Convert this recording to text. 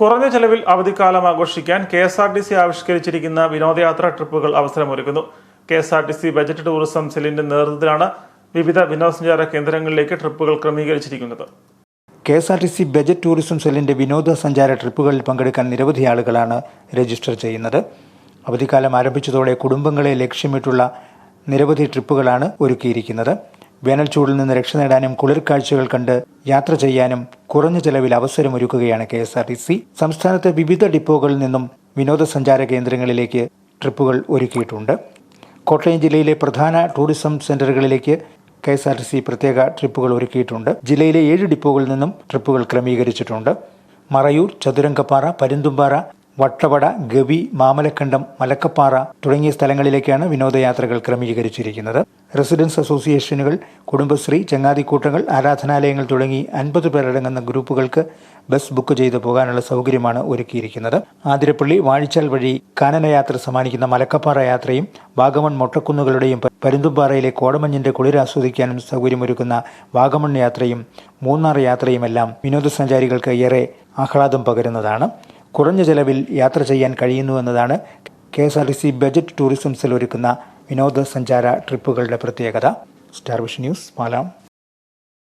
കുറഞ്ഞ ചെലവിൽ അവധിക്കാലം ആഘോഷിക്കാൻ K S R T C ആവിഷ്കരിച്ചിരിക്കുന്ന വിനോദയാത്രാ ട്രിപ്പുകൾ അവസരമൊരുക്കുന്നു. K S R T C budget tourism സെല്ലിന്റെ നേതൃത്വത്തിലാണ് വിവിധ വിനോദസഞ്ചാര കേന്ദ്രങ്ങളിലേക്ക് ട്രിപ്പുകൾ ക്രമീകരിച്ചിരിക്കുന്നത്. K S R T C budget tourism സെല്ലിന്റെ വിനോദസഞ്ചാര ട്രിപ്പുകളിൽ പങ്കെടുക്കാൻ നിരവധി ആളുകളാണ് രജിസ്റ്റർ ചെയ്യുന്നത്. അവധിക്കാലം ആരംഭിച്ചതോടെ കുടുംബങ്ങളെ ലക്ഷ്യമിട്ടുള്ള നിരവധി ട്രിപ്പുകളാണ് ഒരുക്കിയിരിക്കുന്നത്. വേനൽ ചൂടിൽ നിന്ന് രക്ഷ നേടാനും കുളിർ കാഴ്ചകൾ കണ്ട് യാത്ര ചെയ്യാനും കുറഞ്ഞ ചെലവിൽ അവസരമൊരുക്കുകയാണ് K S R T C. സംസ്ഥാനത്തെ വിവിധ ഡിപ്പോകളിൽ നിന്നും വിനോദസഞ്ചാര കേന്ദ്രങ്ങളിലേക്ക് ട്രിപ്പുകൾ ഒരുക്കിയിട്ടുണ്ട്. കോട്ടയം ജില്ലയിലെ പ്രധാന tourism സെന്ററുകളിലേക്ക് K S R T C പ്രത്യേക ട്രിപ്പുകൾ ഒരുക്കിയിട്ടുണ്ട്. ജില്ലയിലെ ഏഴ് ഡിപ്പോകളിൽ നിന്നും ട്രിപ്പുകൾ ക്രമീകരിച്ചിട്ടുണ്ട്. മറയൂർ ചതുരംഗപ്പാറ പരുന്തുംപാറ വട്ടവട ഗവി മാമലക്കണ്ടം മലക്കപ്പാറ തുടങ്ങിയ സ്ഥലങ്ങളിലേക്കാണ് വിനോദയാത്രകൾ ക്രമീകരിച്ചിരിക്കുന്നത്. റെസിഡൻസ് അസോസിയേഷനുകൾ കുടുംബശ്രീ ചങ്ങാതിക്കൂട്ടങ്ങൾ ആരാധനാലയങ്ങൾ തുടങ്ങി അൻപത് പേരടങ്ങുന്ന ഗ്രൂപ്പുകൾക്ക് ബസ് ബുക്ക് ചെയ്ത് പോകാനുള്ള സൗകര്യമാണ് ഒരുക്കിയിരിക്കുന്നത്. ആതിരപ്പള്ളി വാഴിച്ചാൽ വഴി കാനനയാത്ര സമ്മാനിക്കുന്ന മലക്കപ്പാറ യാത്രയും വാഗമൺ മൊട്ടക്കുന്നുകളുടെയും പരുന്തുംപാറയിലെ കോടമഞ്ഞിന്റെ കുളിർ ആസ്വദിക്കാനും സൗകര്യമൊരുക്കുന്ന വാഗമൺ യാത്രയും മൂന്നാർ യാത്രയുമെല്ലാം വിനോദസഞ്ചാരികൾക്ക് ഏറെ ആഹ്ലാദം പകരുന്നതാണ്. കുറഞ്ഞ ചെലവിൽ യാത്ര ചെയ്യാൻ കഴിയുന്നു എന്നതാണ് K S R T C budget tourism cell ഒരുക്കുന്ന വിനോദസഞ്ചാര ട്രിപ്പുകളുടെ പ്രത്യേകത. Star vision news പാലാം